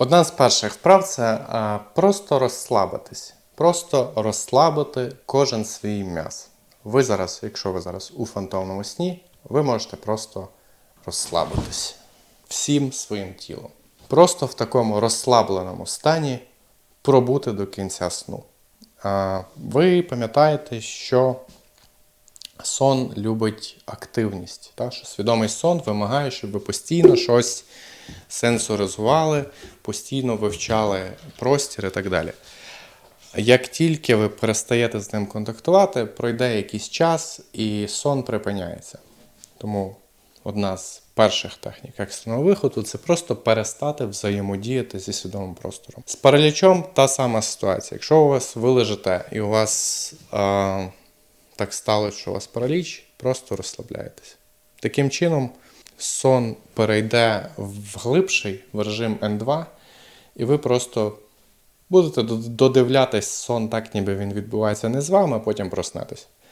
Одна з перших вправ це а, просто розслабитись. Просто розслабити кожен свій м'яз. Ви зараз, якщо ви зараз у фантомному сні, ви можете просто розслабитись всім своїм тілом. Просто в такому розслабленому стані пробути до кінця сну. А, ви пам'ятаєте, що сон любить активність. Та? Що свідомий сон вимагає, щоб ви постійно щось сенсоризували, постійно вивчали простір і так далі. Як тільки ви перестаєте з ним контактувати, пройде якийсь час і сон припиняється. Тому одна з перших технік екстреного виходу це просто перестати взаємодіяти зі свідомим простором. З паралічом та сама ситуація. Якщо у вас ви лежите і у вас е, так сталося, що у вас параліч, просто розслабляєтесь. Таким чином, сон перейде в глибший в режим N2, і ви просто будете додивлятись сон так, ніби він відбувається не з вами, а потім проснетесь.